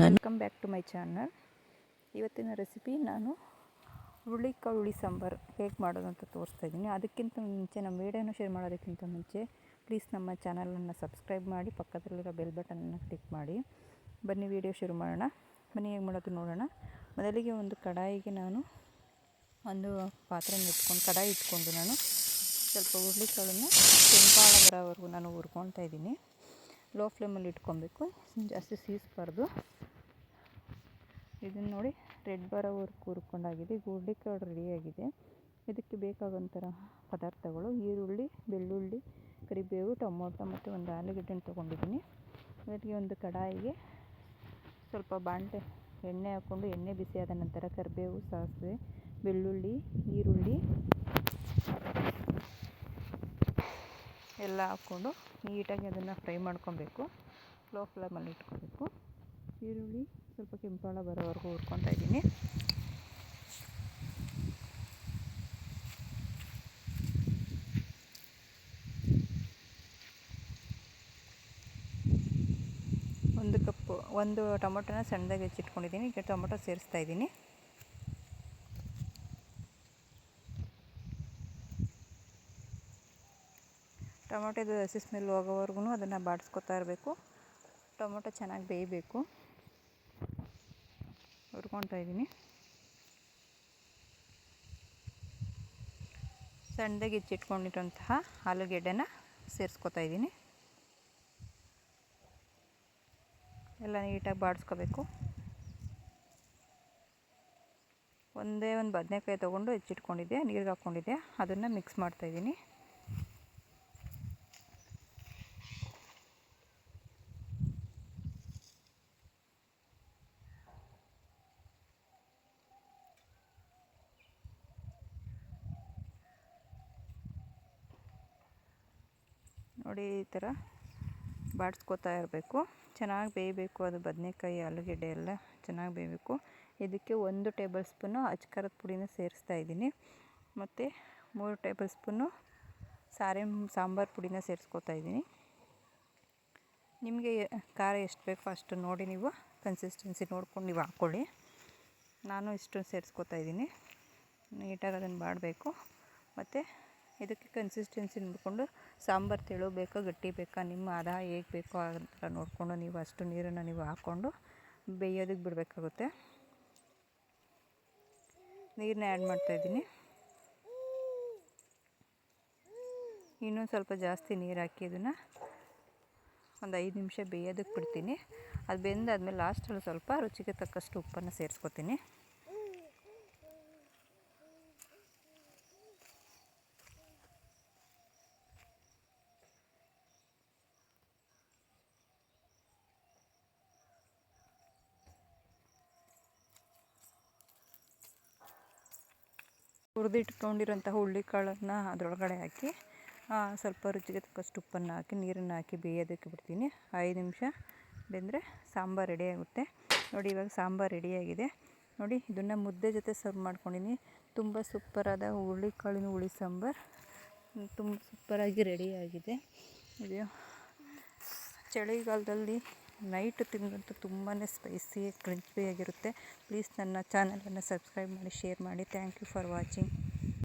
ನಾನು welcome back to my channel ಇವತ್ತಿನ recipe ನಾನು ಹುಳಿ ಸಾಂಬಾರು ಹೇಗೆ ಮಾಡೋದು ಅಂತ ತೋರಿಸ್ತಾ ಇದ್ದೀನಿ. ಅದಕ್ಕಿಂತ ಮುಂಚೆ ನಮ್ಮ ವೀಡಿಯೋನ ಶೇರ್ ಮಾಡೋದಕ್ಕಿಂತ ಮುಂಚೆ ಪ್ಲೀಸ್ ನಮ್ಮ ಚಾನಲನ್ನು ಸಬ್ಸ್ಕ್ರೈಬ್ ಮಾಡಿ, ಪಕ್ಕದಲ್ಲಿರೋ ಬೆಲ್ ಬಟನನ್ನು ಕ್ಲಿಕ್ ಮಾಡಿ. ಬನ್ನಿ ವಿಡಿಯೋ ಶುರು ಮಾಡೋಣ. ಬನ್ನಿ, ಹೇಗೆ ಮಾಡೋದು ನೋಡೋಣ. ಮೊದಲಿಗೆ ಒಂದು ಕಡಾಯಿಗೆ ನಾನು ಒಂದು ಪಾತ್ರೆ ಇಟ್ಕೊಂಡು, ಕಡಾಯಿ ಇಟ್ಕೊಂಡು ನಾನು ಸ್ವಲ್ಪ ಹುರುಳಿಕಾಳನ್ನು ಕೆಂಪಾಳ ಬರೋವರೆಗೂ ನಾನು ಹುರ್ಕೊತಾ ಇದ್ದೀನಿ. ಲೋ ಫ್ಲೇಮಲ್ಲಿ ಇಟ್ಕೊಬೇಕು. ಜಾಸ್ತಿ ಸೀಸ್ಬಾರ್ದು. ಇದನ್ನು ನೋಡಿ ರೆಡ್ ಬರೋವರೆಗೂ ಹುರ್ಕೊಂಡಾಗಿದೆ ಈಗ ರೆಡಿ ರೆಡಿಯಾಗಿದೆ ಇದಕ್ಕೆ ಬೇಕಾಗೋಂಥರ ಪದಾರ್ಥಗಳು, ಈರುಳ್ಳಿ, ಬೆಳ್ಳುಳ್ಳಿ, ಕರಿಬೇವು, ಟೊಮೊಟೊ ಮತ್ತು ಒಂದು ಆಲೂಗಡ್ಡೆನ ತೊಗೊಂಡಿದ್ದೀನಿ. ಅದಕ್ಕೆ ಒಂದು ಕಡಾಯಿಗೆ ಸ್ವಲ್ಪ ಬಾಣಲೆ ಎಣ್ಣೆ ಹಾಕ್ಕೊಂಡು ಎಣ್ಣೆ ಬಿಸಿಯಾದ ನಂತರ ಕರಿಬೇವು, ಸಾಸಿವೆ, ಬೆಳ್ಳುಳ್ಳಿ, ಈರುಳ್ಳಿ ಎಲ್ಲ ಹಾಕ್ಕೊಂಡು ನೀಟಾಗಿ ಅದನ್ನು ಫ್ರೈ ಮಾಡ್ಕೊಬೇಕು. ಲೋ ಫ್ಲೇಮಲ್ಲಿ ಇಟ್ಕೋಬೇಕು ಈರುಳ್ಳಿ ಸ್ವಲ್ಪ ಕೆಂಪಾಳ ಬರೋವರೆಗೂ ಹುರ್ಕೊತಾ ಇದ್ದೀನಿ. ಒಂದು ಕಪ್ಪು, ಒಂದು ಟೊಮೊಟೊನ ಸಣ್ಣದಾಗಿ ಹೆಚ್ಚಿಟ್ಕೊಂಡಿದ್ದೀನಿ, ಈಗ ಟೊಮೊಟೊ ಸೇರಿಸ್ತಾ ಇದ್ದೀನಿ. ಟೊಮೊಟೊದು ಹಸಿ ಸ್ಮೆಲ್ ಹೋಗೋವರೆಗೂ ಅದನ್ನು ಬಾಡಿಸ್ಕೊತಾ ಇರಬೇಕು. ಟೊಮೊಟೊ ಚೆನ್ನಾಗಿ ಬೇಯಬೇಕು. ಹುರ್ಕೊತಾ ಇದ್ದೀನಿ. ಸಣ್ಣದಾಗಿ ಹೆಚ್ಚಿಟ್ಕೊಂಡಿರೋಂತಹ ಆಲೂಗೆಡ್ಡೆನ ಸೇರಿಸ್ಕೊತಾ ಇದ್ದೀನಿ. ಎಲ್ಲ ನೀಟಾಗಿ ಬಾಡಿಸ್ಕೋಬೇಕು. ಒಂದೇ ಒಂದು ಬದನೆಕಾಯಿ ತೊಗೊಂಡು ಹೆಚ್ಚಿಟ್ಕೊಂಡಿದ್ದೆ, ನೀರಿಗೆ ಹಾಕ್ಕೊಂಡಿದ್ದೆ ಅದನ್ನು ಮಿಕ್ಸ್ ಮಾಡ್ತಾಯಿದ್ದೀನಿ ನೋಡಿ ಈ ಥರ ಬಾಡಿಸ್ಕೋತಾ ಇರಬೇಕು. ಚೆನ್ನಾಗಿ ಬೇಯಬೇಕು ಅದು ಬದನೆಕಾಯಿ, ಆಲೂಗೆಡ್ಡೆ ಎಲ್ಲ ಚೆನ್ನಾಗಿ ಬೇಯಬೇಕು. ಇದಕ್ಕೆ ಒಂದು ಟೇಬಲ್ ಸ್ಪೂನು ಅಚ್ಕಾರದ ಪುಡಿನ ಸೇರಿಸ್ತಾ ಇದ್ದೀನಿ. ಮತ್ತು ಮೂರು ಟೇಬಲ್ ಸ್ಪೂನು ಸಾರಿ, ಸಾಂಬಾರು ಪುಡಿನ ಸೇರಿಸ್ಕೋತಾ ಇದ್ದೀನಿ. ನಿಮಗೆ ಖಾರ ಎಷ್ಟು ಬೇಕೋ ಅಷ್ಟು ನೋಡಿ ನೀವು ಕನ್ಸಿಸ್ಟೆನ್ಸಿ ನೋಡ್ಕೊಂಡು ನೀವು ಹಾಕ್ಕೊಳ್ಳಿ. ನಾನು ಇಷ್ಟು ಸೇರಿಸ್ಕೋತಾ ಇದ್ದೀನಿ. ನೀಟಾಗಿ ಅದನ್ನು ಮಾಡಬೇಕು ಮತ್ತು ಇದಕ್ಕೆ ಕನ್ಸಿಸ್ಟೆನ್ಸಿ ನೋಡಿಕೊಂಡು ಸಾಂಬಾರು ತೆಳು ಬೇಕಾ ಗಟ್ಟಿ ಬೇಕಾ ನಿಮ್ಮ ಆದಾಯ ಹೇಗೆ ಬೇಕೋ ಆ ಥರ ನೋಡಿಕೊಂಡು ನೀವು ಅಷ್ಟು ನೀರನ್ನು ನೀವು ಹಾಕ್ಕೊಂಡು ಬೇಯೋದಕ್ಕೆ ಬಿಡಬೇಕಾಗುತ್ತೆ. ನೀರನ್ನ ಆ್ಯಡ್ ಮಾಡ್ತಾಯಿದ್ದೀನಿ ಇನ್ನೊಂದು ಸ್ವಲ್ಪ ಜಾಸ್ತಿ ನೀರು ಹಾಕಿ ಅದನ್ನು ಒಂದು ಐದು ನಿಮಿಷ ಬೇಯೋದಕ್ಕೆ ಬಿಡ್ತೀನಿ. ಅದು ಬೆಂದಾದ್ಮೇಲೆ ಲಾಸ್ಟಲ್ಲಿ ಸ್ವಲ್ಪ ರುಚಿಗೆ ತಕ್ಕಷ್ಟು ಉಪ್ಪನ್ನು ಸೇರಿಸ್ಕೊತೀನಿ. ಹುರಿದಿಟ್ಕೊಂಡಿರೋಂಥ ಹುರುಳಿಕಾಳನ್ನು ಅದರೊಳಗಡೆ ಹಾಕಿ ಸ್ವಲ್ಪ ರುಚಿಗೆ ತಕ್ಕಷ್ಟು ಉಪ್ಪನ್ನು ಹಾಕಿ, ನೀರನ್ನು ಹಾಕಿ ಬೇಯೋದಕ್ಕೆ ಬಿಡ್ತೀನಿ. ಐದು ನಿಮಿಷ ಬೆಂದರೆ ಸಾಂಬಾರು ರೆಡಿ ಆಗುತ್ತೆ. ನೋಡಿ, ಇವಾಗ ಸಾಂಬಾರು ರೆಡಿಯಾಗಿದೆ ನೋಡಿ, ಇದನ್ನು ಮುದ್ದೆ ಜೊತೆ ಸರ್ವ್ ಮಾಡ್ಕೊಂಡಿನಿ ತುಂಬ ಸೂಪರಾದ ಹುರುಳಿಕಾಳಿನ ಹುಳಿ ಸಾಂಬಾರು. ತುಂಬ ಸೂಪರಾಗಿ ರೆಡಿಯಾಗಿದೆ ಇದು ಚಳಿಗಾಲದಲ್ಲಿ ನೈಟ್ ತಿಂದಂತೂ ತುಂಬಾ ಸ್ಪೈಸಿ ಕ್ರಂಚಿಯಾಗಿರುತ್ತೆ ಪ್ಲೀಸ್ ನನ್ನ ಚಾನಲನ್ನು ಸಬ್ಸ್ಕ್ರೈಬ್ ಮಾಡಿ ಶೇರ್ ಮಾಡಿ. Thank you for watching